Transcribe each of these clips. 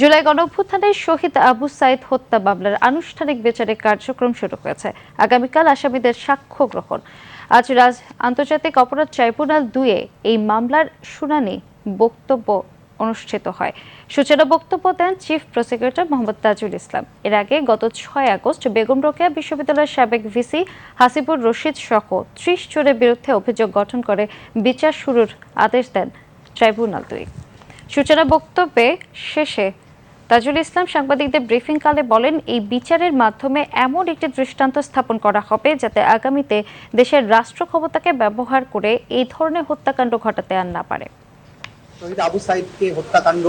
জুলাই গণঅভ্যুত্থানের শহীদ আবু সাইদ হত্যা মামলার আনুষ্ঠানিক বিচারিক কার্যক্রম শুরু হয়েছে। আগামীকাল আসামিদের সাক্ষ্য গ্রহণ। আজ রাজ, আন্তর্জাতিক অপরাধ ট্রাইব্যুনাল দুয়ে এই মামলার শুনানি বক্তব্য অনুষ্ঠিত হয়। সূচনা বক্তব্য দেন চিফ প্রসিকিউটর মোহাম্মদ তাজুল ইসলাম। এর আগে গত ছয় আগস্ট বেগম রোকেয়া বিশ্ববিদ্যালয়ের সাবেক ভিসি হাসিবুর রশিদ সহ ত্রিশ জনের বিরুদ্ধে অভিযোগ গঠন করে বিচার শুরুর আদেশ দেন ট্রাইব্যুনাল দুই। সূচনা বক্তব্যে শেষে তাজুল ইসলাম সাংবাদিকদের ব্রিফিংকালে বলেন, এই বিচারের মাধ্যমে এমন একটি দৃষ্টান্ত স্থাপন করা হবে যাতে আগামীতে দেশের রাষ্ট্র ক্ষমতাকে ব্যবহার করে এই ধরনের হত্যাকাণ্ড ঘটাতে আর না পারে। শহীদ আবু সাইদকে হত্যাকাণ্ড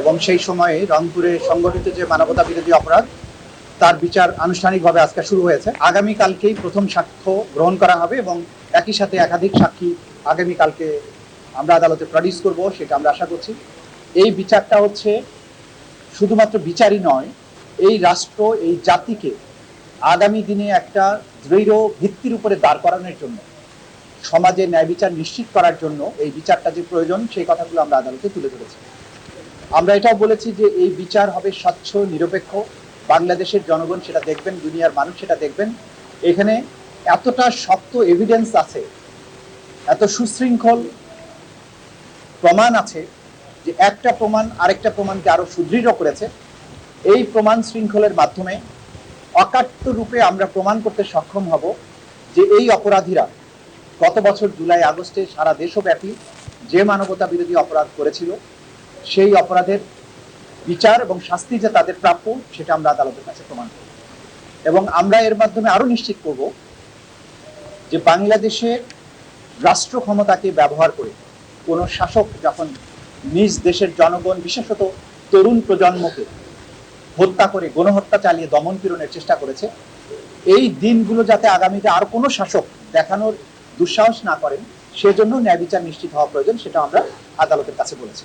এবং সেই সময়ে রংপুরে সংগঠিত যে মানবতা বিরোধী অপরাধ, তার বিচার আনুষ্ঠানিকভাবে আজকে শুরু হয়েছে। আগামীকালকেই প্রথম সাক্ষ্য গ্রহণ করা হবে এবং একই সাথে একাধিক সাক্ষী আগামীকালকে আমরা আদালতে প্রডিউস করব, সেটা আমরা আশা করছি। এই বিচারটা হচ্ছে শুধুমাত্র বিচারই নয়, এই রাষ্ট্র, এই জাতিকে আগামী দিনে একটা দৃঢ় ভিত্তির উপরে দাঁড় করানোর জন্য, সমাজে ন্যায় বিচার নিশ্চিত করার জন্য এই বিচারটা যে প্রয়োজন, সেই কথাগুলো আমরা আদালতে তুলে ধরেছি। আমরা এটাও বলেছি যে এই বিচার হবে স্বচ্ছ, নিরপেক্ষ। বাংলাদেশের জনগণ সেটা দেখবেন, দুনিয়ার মানুষ সেটা দেখবেন। এখানে এতটা শক্ত এভিডেন্স আছে, এত সুশৃঙ্খল প্রমাণ আছে যে একটা প্রমাণ, আরেকটা প্রমাণকে আরও সুদৃঢ় করেছে। এই প্রমাণ শৃঙ্খলের মাধ্যমে অকাট্য রূপে আমরা প্রমাণ করতে সক্ষম হব যে এই অপরাধীরা গত বছর জুলাই, আগস্টে সারা দেশব্যাপী যে মানবতা বিরোধী অপরাধ করেছিল, সেই অপরাধের বিচার এবং শাস্তি যে তাদের প্রাপ্য, সেটা আমরা আদালতের কাছে প্রমাণ করব। এবং আমরা এর মাধ্যমে আরও নিশ্চিত করব যে বাংলাদেশের রাষ্ট্র ক্ষমতাকে ব্যবহার করে কোনো শাসক যখন নিজ দেশের জনগণ, বিশেষত তরুণ প্রজন্মকে হত্যা করে, গণহত্যা চালিয়ে দমন পীড়নের চেষ্টা করেছে। এই দিনগুলো যাতে আগামীতে আর কোনো শাসক দেখানোর দুঃসাহস না করেন, সেজন্য ন্যায় বিচার নিশ্চিত হওয়া প্রয়োজন, সেটা আমরা আদালতের কাছে বলেছি।